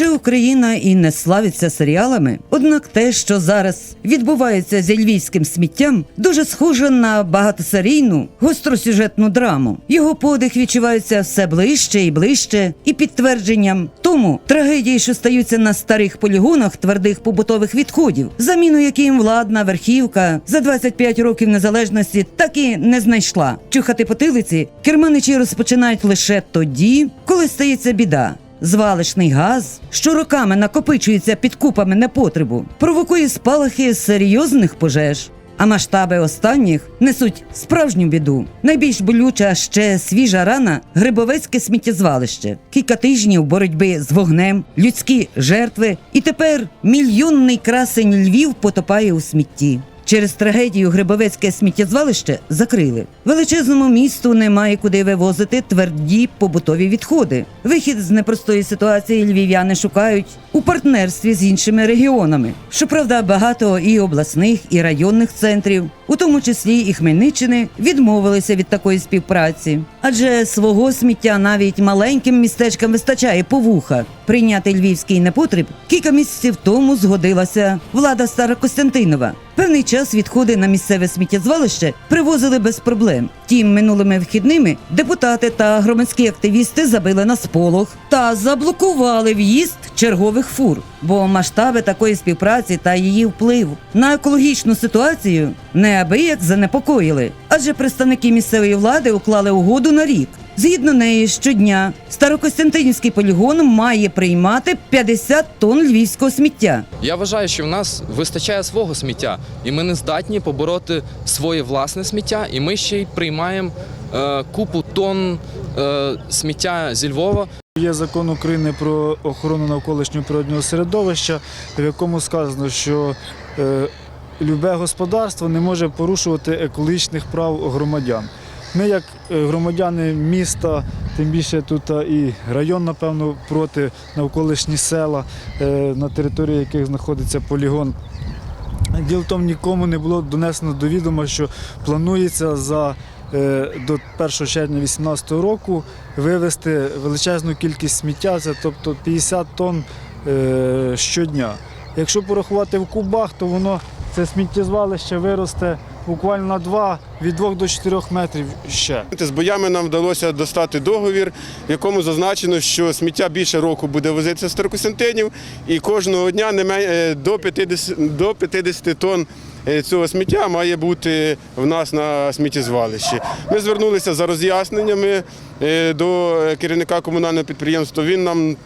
Хоча Україна і не славиться серіалами, однак те, що зараз відбувається зі львівським сміттям, дуже схоже на багатосерійну гостросюжетну драму. Його подих відчувається все ближче і ближче, і підтвердженням тому трагедії, що стаються на старих полігонах твердих побутових відходів, заміну яким владна верхівка за 25 років незалежності так і не знайшла. Чухати потилиці керманичі розпочинають лише тоді, коли стається біда. Звалишний газ, що роками накопичується під купами непотребу, провокує спалахи серйозних пожеж. А масштаби останніх несуть справжню біду. Найбільш болюча ще свіжа рана грибовецьке сміттєзвалище. Кілька тижнів боротьби з вогнем, людські жертви, і тепер мільйонний красень Львів потопає у смітті. Через трагедію Грибовецьке сміттєзвалище закрили. Величезному місту немає куди вивозити тверді побутові відходи. Вихід з непростої ситуації львів'яни шукають у партнерстві з іншими регіонами. Щоправда, багато і обласних, і районних центрів, у тому числі і Хмельниччини, відмовилися від такої співпраці. Адже свого сміття навіть маленьким містечкам вистачає по вуха. Прийняти львівський непотріб кілька місяців тому згодилася влада Старокостянтинова. Певний час відходи на місцеве сміттєзвалище привозили без проблем. Berlin. Тім минулими вхідними депутати та громадські активісти забили на сполох та заблокували в'їзд чергових фур. Бо масштаби такої співпраці та її вплив на екологічну ситуацію неабияк занепокоїли. Адже представники місцевої влади уклали угоду на рік. Згідно неї, щодня Старокостянтинівський полігон має приймати 50 тонн львівського сміття. Я вважаю, що в нас вистачає свого сміття, і ми не здатні побороти своє власне сміття, і ми ще й приймаємо е, купу тонн е, сміття зі Львова. Є закон України про охорону навколишнього природнього середовища, в якому сказано, що е, любе господарство не може порушувати екологічних прав громадян. Ми, як громадяни міста, тим більше тут і район, напевно, проти навколишні села, на території яких знаходиться полігон. Діло в тому, нікому не було донесено до відома, що планується за до 1 червня 2018 року вивезти величезну кількість сміття, це тобто 50 тонн е, щодня. Якщо порахувати в кубах, то воно це сміттєзвалище виросте буквально на 2, від 2 до 4 метрів ще. З боями нам вдалося достати договір, в якому зазначено, що сміття більше року буде возитися з Старокостянтинів, і кожного дня не е, до 50, до 50 тонн е, цього сміття має бути в нас на сміттєзвалищі. Ми звернулися за роз'ясненнями е, до керівника комунального підприємства. Він нам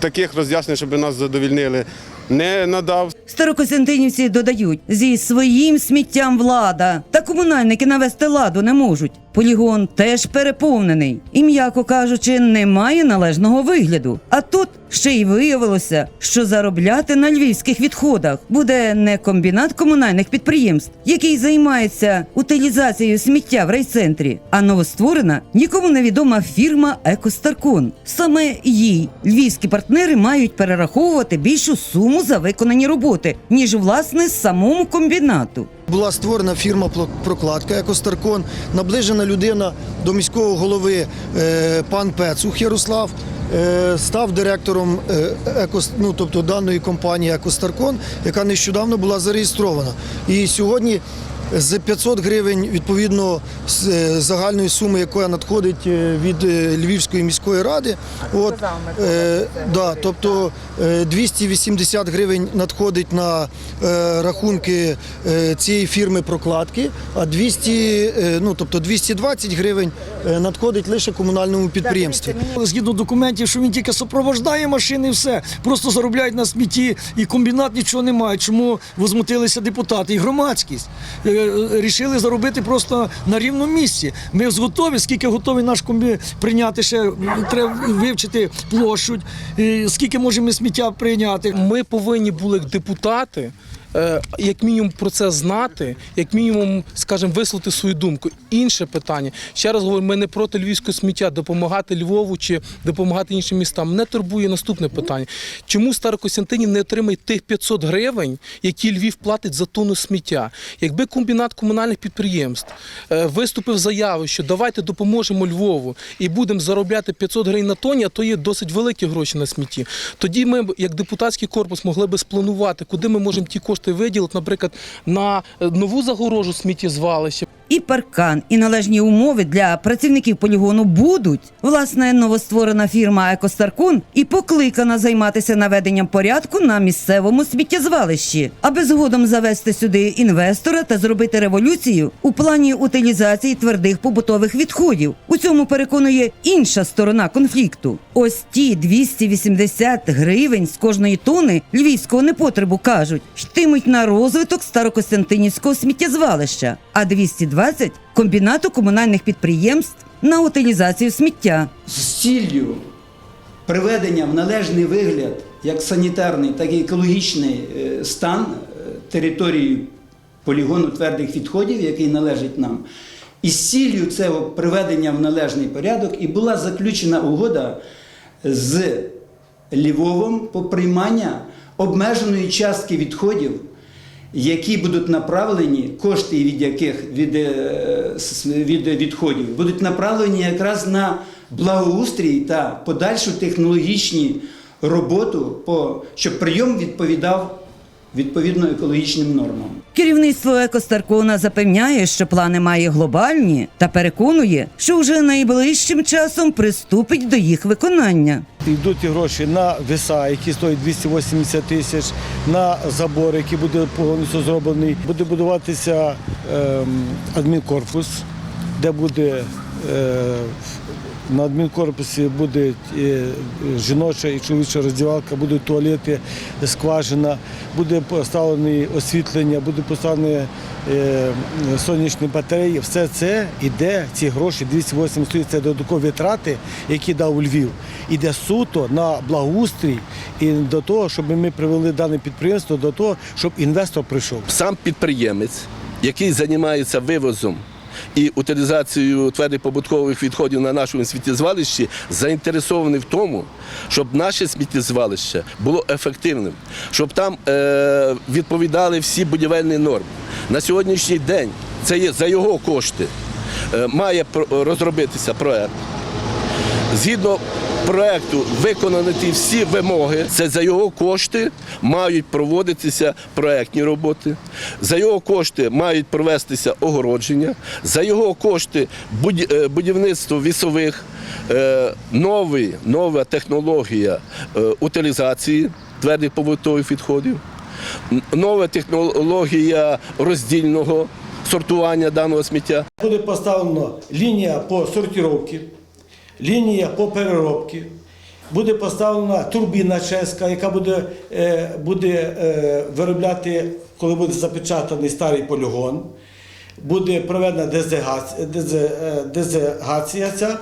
таких роз'яснень, щоб нас задовільнили, не надав. Старокостянтинівці додають, зі своїм сміттям влада та комунальники навести ладу не можуть. Полігон теж переповнений і, м'яко кажучи, не має належного вигляду. А тут ще й виявилося, що заробляти на львівських відходах буде не комбінат комунальних підприємств, який займається утилізацією сміття в райцентрі, а новостворена нікому невідома фірма Екостаркон. Саме їй львівські партнери мають перераховувати більшу суму за виконані роботи, ніж власне самому комбінату. Була створена фірма Прокладка Екостаркон, наближена людина до міського голови е, пан Пецух Ярослав. е, Став директором е, ну, тобто даної компанії Екостаркон, яка нещодавно була зареєстрована. І сьогодні з 500 гривень відповідно з е, загальної суми, яка надходить е, від е, Львівської міської ради. От, е, да, тобто е, 280 гривень надходить на е, рахунки е, цієї фірми прокладки, а 200, е, ну, тобто 220 гривень е, надходить лише комунальному підприємству. Згідно документів, що він тільки супроводжає машини, і все просто заробляють на смітті, і комбінат нічого не має. Чому возмутилися депутати і громадськість? Рішили заробити просто на рівному місці. Ми готові, скільки готові наш комбі прийняти ще треба вивчити площу, скільки можемо сміття прийняти. Ми повинні були депутати як мінімум про це знати, як мінімум, скажімо, висловити свою думку. Інше питання. Ще раз говорю, ми не проти львівського сміття, допомагати Львову чи допомагати іншим містам. Мене турбує наступне питання. Чому Старокостянтинів не отримає тих 500 гривень, які Львів платить за тонну сміття? Якби комбінат комунальних підприємств е, виступив з заявою, що давайте допоможемо Львову і будемо заробляти 500 гривень на тоні, а то є досить великі гроші на смітті. Тоді ми, як депутатський корпус, могли би спланувати, куди ми можемо ті кошти виділити, наприклад, на нову загорожу сміттєзвалища. І паркан, і належні умови для працівників полігону будуть. Власне, новостворена фірма Екостаркон і покликана займатися наведенням порядку на місцевому сміттєзвалищі, аби згодом завести сюди інвестора та зробити революцію у плані утилізації твердих побутових відходів. У цьому переконує інша сторона конфлікту. Ось ті 280 гривень з кожної тони львівського непотребу кажуть, йтимуть на розвиток Старокостянтинівського сміттєзвалища, а 220 – комбінату комунальних підприємств на утилізацію сміття. з ціллю приведення в належний вигляд як санітарний, так і екологічний е, стан е, території полігону твердих відходів, який належить нам. І з ціллю цього приведення в належний порядок і була заключена угода з Львовом по приймання обмеженої частки відходів, які будуть направлені, кошти від яких від, е, від відходів, будуть направлені якраз на благоустрій та подальшу технологічну роботу, по, щоб прийом відповідав відповідно екологічним нормам. Керівництво Екостаркона запевняє, що плани має глобальні та переконує, що вже найближчим часом приступить до їх виконання. Йдуть гроші на веса, які стоять 280 тисяч, на забор, який буде повністю зроблений. Буде будуватися ем, адмінкорпус, де буде е, на адмінкорпусі буде е, жіноча і чоловіча роздівалка, будуть туалети, скважина, буде поставлене освітлення, буде поставлені е, сонячні батареї. Все це йде, ці гроші, 280 тисяч, це додаткові витрати, які дав Львів. Іде суто на благоустрій і до того, щоб ми привели дане підприємство до того, щоб інвестор прийшов. сам підприємець, який займається вивозом і утилізацією твердих побуткових відходів на нашому сміттєзвалищі, заінтересовані в тому, щоб наше сміттєзвалище було ефективним, щоб там е, відповідали всі будівельні норми. На сьогоднішній день це є за його кошти. е, має розробитися проект. Згідно проекту виконані ті всі вимоги. Це за його кошти мають проводитися проектні роботи. За його кошти мають провестися огородження. За його кошти е, будівництво вісових, е, новий, нова технологія е, утилізації твердих побутових відходів, нова технологія роздільного сортування даного сміття. Буде поставлена лінія по сортировці, лінія по переробці, буде поставлена турбіна чеська, яка буде, е, буде е, виробляти, коли буде запечатаний старий полігон. Буде проведена дезегація, дезе- е, дезегація.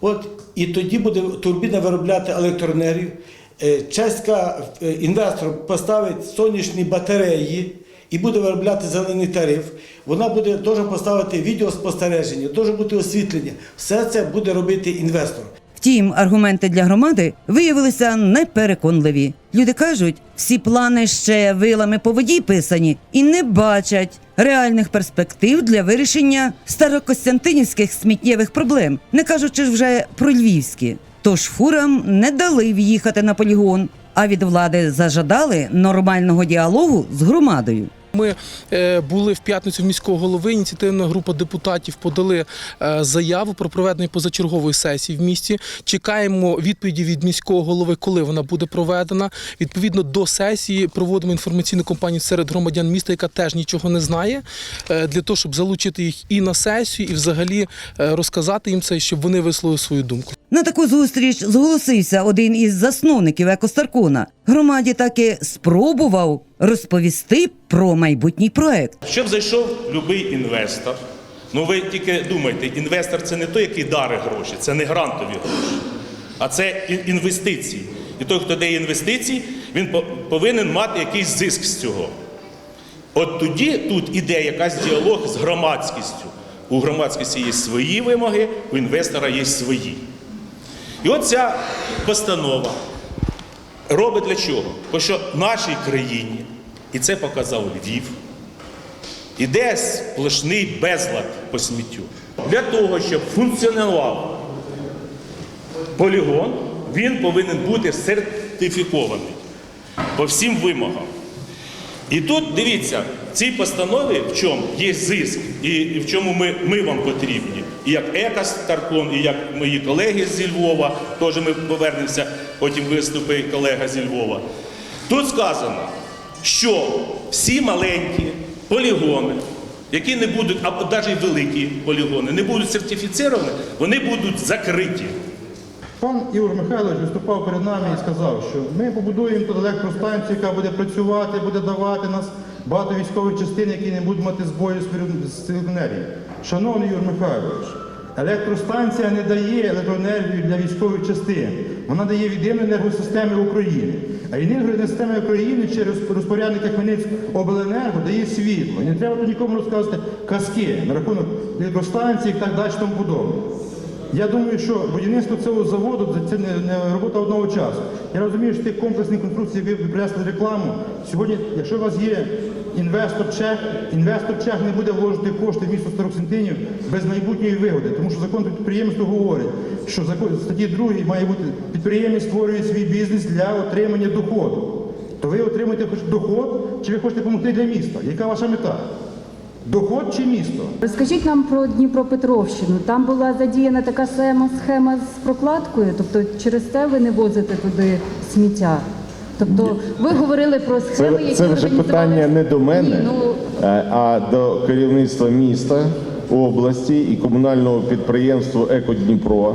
От, і тоді буде турбіна виробляти електроенергію. Чеська інвестор поставить сонячні батареї і буде виробляти зелений тариф. Вона буде теж поставити відеоспостереження, теж бути освітлення. Все це буде робити інвестор. Втім, аргументи для громади виявилися непереконливі. Люди кажуть, всі плани ще вилами по воді писані і не бачать реальних перспектив для вирішення старокостянтинівських сміттєвих проблем, не кажучи вже про львівські. Тож фурам не дали в'їхати на полігон, а від влади зажадали нормального діалогу з громадою. Ми е, були в п'ятницю в міського голови. Ініціативна група депутатів подали е, заяву про проведення позачергової сесії в місті. Чекаємо відповіді від міського голови, коли вона буде проведена. Відповідно до сесії проводимо інформаційну кампанію серед громадян міста, яка теж нічого не знає, е, для того, щоб залучити їх і на сесію, і взагалі розказати їм це, щоб вони висловили свою думку. На таку зустріч зголосився один із засновників Екостаркона. Громаді таки спробував розповісти про майбутній проект. Щоб зайшов будь-який інвестор. Ну ви тільки думайте, інвестор це не той, який дарить гроші, це не грантові гроші, а це інвестиції. І той, хто дає інвестиції, він повинен мати якийсь зиск з цього. От тоді тут іде якась діалог з громадськістю. У громадськості є свої вимоги, у інвестора є свої. І от ця постанова робить для чого? Бо що в нашій країні, і це показав Львів, іде сплошний безлад по сміттю. Для того, щоб функціонував полігон, він повинен бути сертифікований по всім вимогам. І тут дивіться, в цій постанові в чому є зиск, і, в чому ми, ми вам потрібні. І як Екостаркон, і як мої колеги зі Львова, теж ми повернемося, потім виступить колега зі Львова. Тут сказано, що всі маленькі полігони, які не будуть, або навіть великі полігони, не будуть сертифіціровані, вони будуть закриті. Пан Ігор Михайлович виступав перед нами і сказав, що ми побудуємо тут електростанцію, яка буде працювати, буде давати нас багато військових частин, які не будуть мати збою з електроенергії. Шановний Ігор Михайлович, електростанція не дає електроенергію для військових частин. Вона дає від єдиної енергосистеми України. А енергосистема України через розпорядника Хмельницького обленерго дає світло. І не треба нікому розказувати казки на рахунок електростанції і так далі тому подобне. Я думаю, що будівництво цього заводу це не, робота одного часу. Я розумію, що тих комплексних конструкцій ви принесли рекламу. Сьогодні, якщо у вас є інвестор чех, інвестор чех не буде вложити кошти в місто Староксентинів без майбутньої вигоди, тому що закон про підприємство говорить, що закон статті 2 має бути підприємець створює свій бізнес для отримання доходу. То ви отримуєте доход, чи ви хочете допомогти для міста? Яка ваша мета? Доход чи місто? Розкажіть нам про Дніпропетровщину. Там була задіяна така схема, схема з прокладкою, тобто через це ви не возите туди сміття. Тобто ви говорили про схеми, які Це, це вже питання не до мене, Ні, ну е, а до керівництва міста, області і комунального підприємства Екодніпро,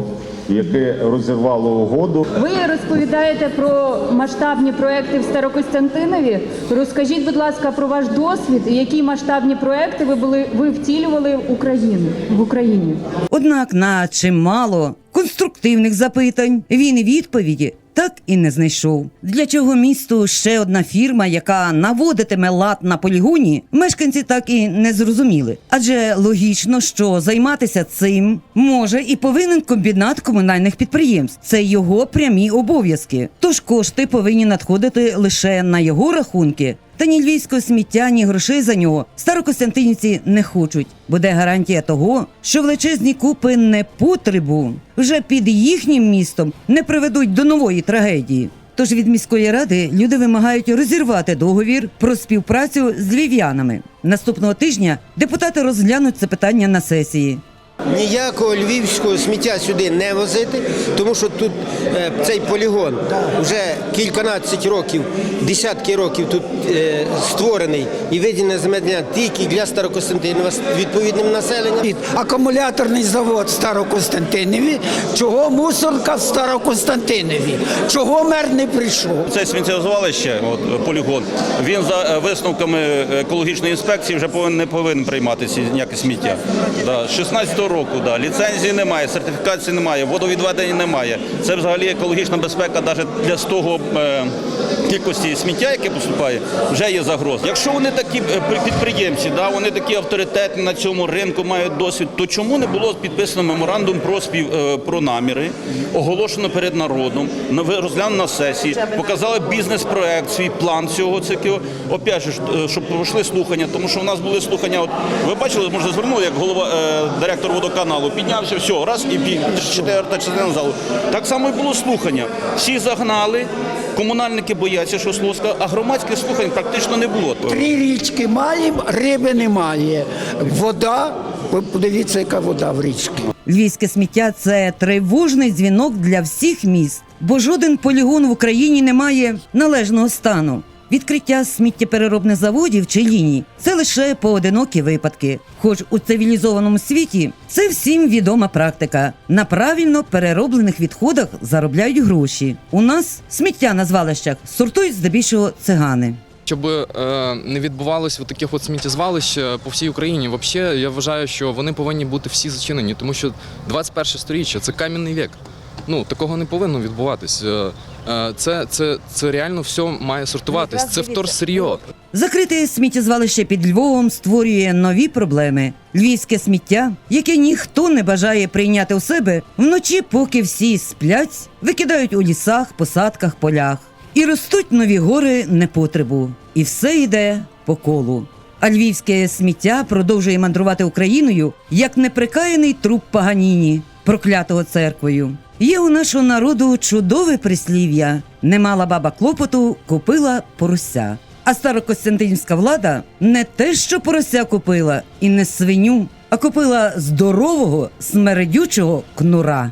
яке розірвало угоду. ви розповідаєте про масштабні проекти в Старокостянтинові. Розкажіть, будь ласка, про ваш досвід і які масштабні проекти ви були ви втілювали в Україну в Україні. Однак на чимало конструктивних запитань він відповіді так і не знайшов. Для чого місту ще одна фірма, яка наводитиме лад на полігоні, мешканці так і не зрозуміли. Адже логічно, що займатися цим може і повинен комбінат комунальних підприємств. Це його прямі обов'язки. Тож кошти повинні надходити лише на його рахунки. Та ні львівського сміття, ні грошей за нього старокостянтинівці не хочуть. Буде гарантія того, що величезні купи непотребу вже під їхнім містом не приведуть до нової трагедії. Тож від міської ради люди вимагають розірвати договір про співпрацю з львів'янами. Наступного тижня депутати розглянуть це питання на сесії. Ніякого львівського сміття сюди не возити, тому що тут е, цей полігон вже кільканадцять років, десятки років тут е, створений і виділене земля тільки для Старокостянтинова з відповідним населенням. Акумуляторний завод в Старокостянтинові. Чого мусорка в Старокостянтинові? Чого мер не прийшов? Це сміттєзвалище, от полігон. Він за е, висновками екологічної інспекції вже повинен не повинен прийматися ніяке сміття. 16-го року, да. ліцензії немає, сертифікації немає, водовідведення немає. Це взагалі екологічна безпека навіть для того е, кількості сміття, яке поступає, вже є загроза. Якщо вони такі е, підприємці, да, вони такі авторитетні на цьому ринку мають досвід, то чому не було підписано меморандум про спів е, про наміри, оголошено перед народом, розглянуто на сесії, показали бізнес-проект, свій план цього цього. Опять же, е, щоб пройшли слухання, тому що в нас були слухання. От ви бачили, може звернули, як голова директор водоканалу піднявся, все, раз і четверта частина залу. Так само і було слухання. Всі загнали, комунальники бояться, що слово а громадських слухань практично не було. Три річки маємо, риби немає. Вода, ви подивіться, яка вода в річці. Львівське сміття це тривожний дзвінок для всіх міст, бо жоден полігон в Україні не має належного стану. Відкриття сміттєпереробних заводів чи ліній це лише поодинокі випадки. Хоч у цивілізованому світі це всім відома практика. На правильно перероблених відходах заробляють гроші. У нас сміття на звалищах сортують здебільшого цигани. Щоб е, не відбувалось от таких от сміттєзвалищ е, по всій Україні, взагалі я вважаю, що вони повинні бути всі зачинені, тому що 21 сторіччя це кам'яний вік. Ну такого не повинно відбуватись. Е, е, Це, це, це реально все має сортуватись. Це вторсир'йо. Закрите сміттєзвалище під Львовом створює нові проблеми. Львівське сміття, яке ніхто не бажає прийняти у себе, вночі, поки всі сплять, викидають у лісах, посадках, полях. І ростуть нові гори непотребу. І все йде по колу. А львівське сміття продовжує мандрувати Україною як неприкаяний труп Паганіні, проклятого церквою. Є у нашого народу чудове прислів'я: не мала баба клопоту, купила порося. А старокостянтинівська влада не те, що порося купила, і не свиню, а купила здорового, смердючого кнура.